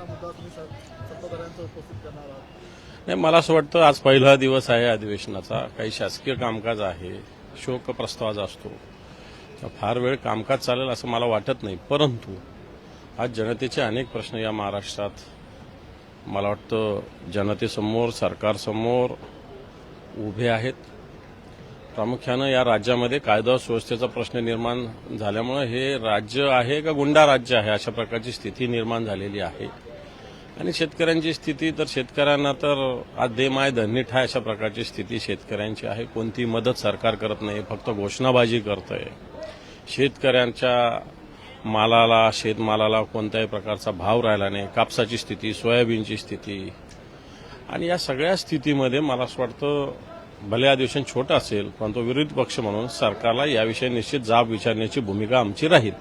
असा मुद्दा तुम्ही सत्ताधाऱ्यांचा उपस्थित करणार आहात. नाही मला असं वाटतं आज पहिला दिवस आहे अधिवेशनाचा. काही शासकीय कामकाज आहे. शोक प्रस्ताव असतो. फार वेळ कामकाज चालेल असं मला वाटत नाही. परंतु आज जनतेचे अनेक प्रश्न या महाराष्ट्रात मला वाटतं जनतेसमोर सरकारसमोर उभे आहेत. प्रामुख्यानं या राज्यामध्ये कायदा सुव्यवस्थेचा प्रश्न निर्माण झाल्यामुळे हे राज्य आहे का गुंडा राज्य आहे अशा प्रकारची स्थिती निर्माण झालेली आहे. आणि शेतकऱ्यांची स्थिती तर शेतकऱ्यांना तर आज देमाय धन्नीठ आहे अशा प्रकारची स्थिती शेतकऱ्यांची आहे. कोणती मदत सरकार करत नाही फक्त घोषणाबाजी करत आहे शेतकऱ्यांच्या मालाला शेतमालाला कोणत्याही प्रकारचा भाव राहिला नाही. कापसाची स्थिती सोयाबीनची स्थिती. आणि या सगळ्या स्थितीमध्ये मला असं वाटतं भले अधिवेशन छोटं असेल परंतु विरोधी पक्ष म्हणून सरकारला याविषयी निश्चित जाब विचारण्याची भूमिका आमची राहील.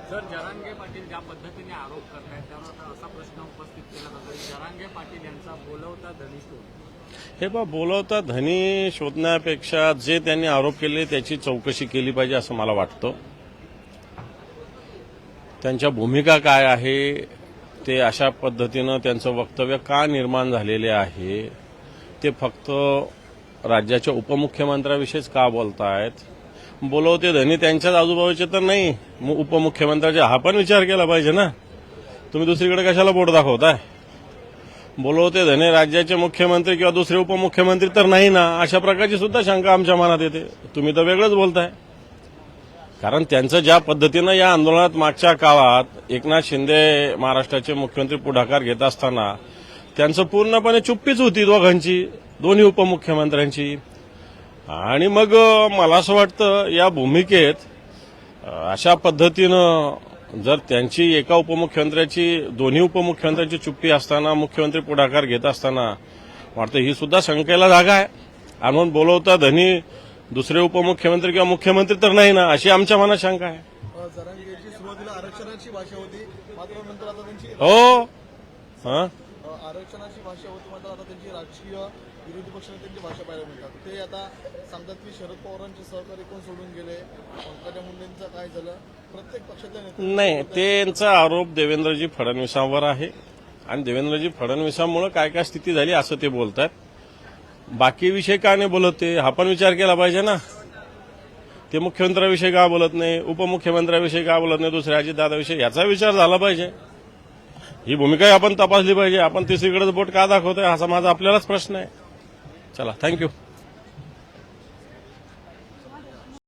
जरांगे पाटील यांचा बोलवता धनी हे बा बोलवता धनी शोधण्यापेक्षा जे त्यांनी आरोप केले त्याची चौकशी केली पाहिजे असं मला वाटतं. त्यांच्या भूमिका काय आहे ते अशा पद्धतीनं त्यांचं वक्तव्य का निर्माण झालेले आहे ते फक्त राज्याच्या उपमुख्यमंत्र्याविषयीच का बोलतायत? बोलवते धनी त्यांच्याच आजूबाजूचे तर नाही मग हा पण विचार केला पाहिजे ना. तुम्ही दुसरीकडे कशाला बोट दाखवताय? बोलवते धने राज्याचे मुख्यमंत्री किंवा दुसरे उपमुख्यमंत्री तर नाही ना? अशा प्रकारची सुद्धा शंका आमच्या मनात येते. तुम्ही तर वेगळंच बोलताय. कारण त्यांचं ज्या पद्धतीनं या आंदोलनात मागच्या काळात एकनाथ शिंदे महाराष्ट्राचे मुख्यमंत्री पुढाकार घेत असताना त्यांचं पूर्णपणे चुप्पीच होती दोघांची दोन्ही उपमुख्यमंत्र्यांची. आणि मग मला असं वाटतं या भूमिकेत अशा पद्धतीनं जर त्यांची एका उपमुख्यमंत्र्याची दोन्ही उपमुख्यमंत्र्यांची चुप्पी असताना मुख्यमंत्री पुढाकार घेत असताना वाटतं ही सुद्धा शंकेला जागा आहे. आणि म्हणून बोलवता धनी दुसरे उपमुख्यमंत्री किंवा मुख्यमंत्री तर नाही ना अशी आमच्या मनात शंका आहे. हो. हां? आरक्षणाची भाषा होती मात्र आता त्यांची राजकीय विरोधी पक्षनेत्यांची भाषा पाहायला मिळतात. ते आता सांगतात की शरद पवारांचे सहकारी कोण सोडून गेले? पंकजा मुंडेंचं काय झालं? प्रत्येक पक्षातल्या नेते नाही त्यांचा आरोप देवेंद्रजी फडणवीसांवर आहे. आणि देवेंद्रजी फडणवीसांमुळे काय काय स्थिती झाली असं ते बोलतात. बाकी विषय का नाही बोलत हा पण विचार केला पाहिजे ना. ते मुख्यमंत्र्याविषयी का बोलत नाही? उपमुख्यमंत्र्याविषयी का बोलत नाही? दुसऱ्या अजितदादाविषयी याचा विचार झाला पाहिजे. ही भूमिकाही आपण तपासली पाहिजे. आपण तिसरीकडे बोट का दाखवतोय? असा माझा आपल्यालाच प्रश्न आहे. चला थँक्यू